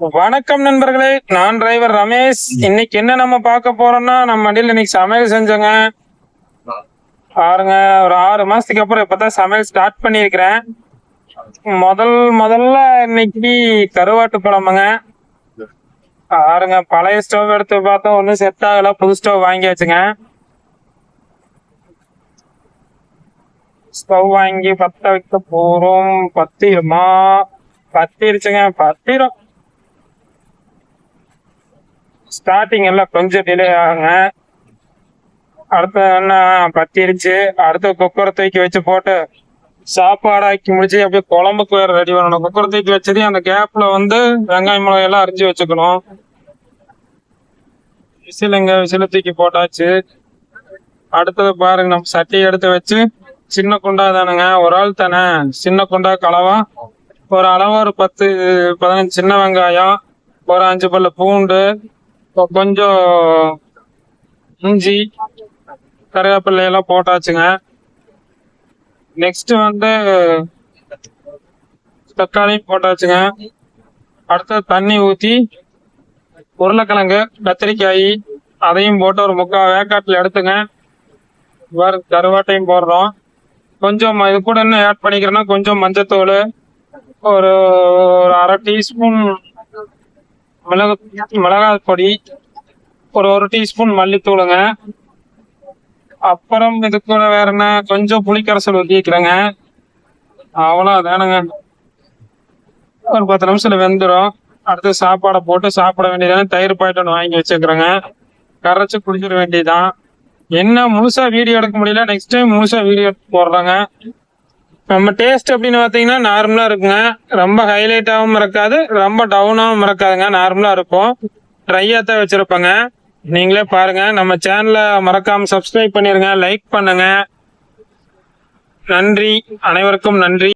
வணக்கம் நண்பர்களே நான் டிரைவர் ரமேஷ். இன்னைக்கு என்ன நம்ம பார்க்க போறோம்னா நம்ம வண்டியில இன்னைக்கு சமையல் செஞ்சோங்க. பாருங்க ஒரு ஆறு மாசத்துக்கு அப்புறம் இப்பதான் சமையல் ஸ்டார்ட் பண்ணியிருக்கிறேன். முதல் முதல்ல இன்னைக்கு கருவாட்டு குழம்புங்க பாருங்க பழைய ஸ்டவ் எடுத்து பார்த்தோம் ஒன்றும் செட் ஆகல. புது ஸ்டவ் வாங்கியாச்சுங்க ஸ்டவ் வாங்கி பத்த வைக்க போறோம். பத்திருமா? பத்திருச்சுங்க பத்திரும். ஸ்டார்டிங் எல்லாம் கொஞ்சம் டிலே ஆகுங்க. அடுத்து என்ன பத்திருச்சு. அடுத்து குக்கரை தூக்கி வச்சு போட்டு சாப்பாடு ஆக்கி முடிச்சு அப்படியே குழம்புக்கு வேற ரெடி பண்ணணும். குக்கரை தூக்கி வச்சதே அந்த கேப்ல வந்து வெங்காயம் மிளகாய் எல்லாம் அரிஞ்சு வச்சுக்கணும். விசிலுங்க விசில தூக்கி போட்டாச்சு. அடுத்தது பாருங்க நம்ம சட்டியை எடுத்து வச்சு சின்ன குண்டா தானுங்க. ஒரு ஆள் தானே. சின்ன குண்டா கலவா. ஒரு அளவா ஒரு பத்து பதினஞ்சு சின்ன வெங்காயம் ஒரு அஞ்சு பல்லு பூண்டு கொஞ்சம் இஞ்சி கருவேப்பிலை எல்லாம் போட்டாச்சுங்க. நெக்ஸ்ட் வந்து தக்காளி போட்டாச்சுங்க. அடுத்தது தண்ணி ஊற்றி உருளைக்கிழங்கு கத்திரிக்காய் அதையும் போட்டு ஒரு முக்கால் வேக்காட்டில் எடுத்துங்க. வேறு கருவாட்டையும் போடுறோம். கொஞ்சம் இது கூட என்ன ஆட் பண்ணிக்கிறேன்னா கொஞ்சம் மஞ்சத்தூள் ஒரு ஒரு அரை டீஸ்பூன் மிளகு மிளகாய் பொடி ஒரு ஒரு டீஸ்பூன் மல்லித்தூளுங்க. அப்புறம் இது கூட வேற என்ன கொஞ்சம் புளிக்கரைசல் ஊற்றிக்கிறேங்க அவ்வளோ தானுங்க. ஒரு பத்து நிமிஷத்துல வெந்துடும் அடுத்து சாப்பாடை போட்டு சாப்பிட வேண்டியதானே தயிர் பாக்கெட் ஒன்று வாங்கி வச்சுக்கிறேங்க. கரைச்சி குடிச்சிட வேண்டியதுதான். என்ன முழுசா வீடியோ எடுக்க முடியல நெக்ஸ்ட் டைம் முழுசா வீடியோ எடுத்து போடுறாங்க. நம்ம டேஸ்ட் அப்படின்னு பார்த்தீங்கன்னா நார்மலாக இருக்குங்க. ரொம்ப ஹைலைட்டாகவும் இருக்காது ரொம்ப டவுனாகவும் இருக்காதுங்க நார்மலாக இருக்கும். ட்ரையாக தான் வச்சிருப்பேங்க. நீங்களே பாருங்க. நம்ம சேனலை மறக்காமல் சப்ஸ்கிரைப் பண்ணிருங்க. லைக் பண்ணுங்க. நன்றி. அனைவருக்கும் நன்றி.